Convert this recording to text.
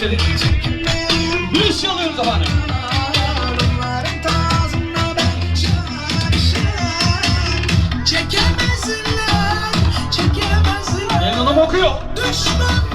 istediğiniz. Bir iş alıyoruz efendim. Çekemezler, çekemezler. Yanılım okuyor. Düşman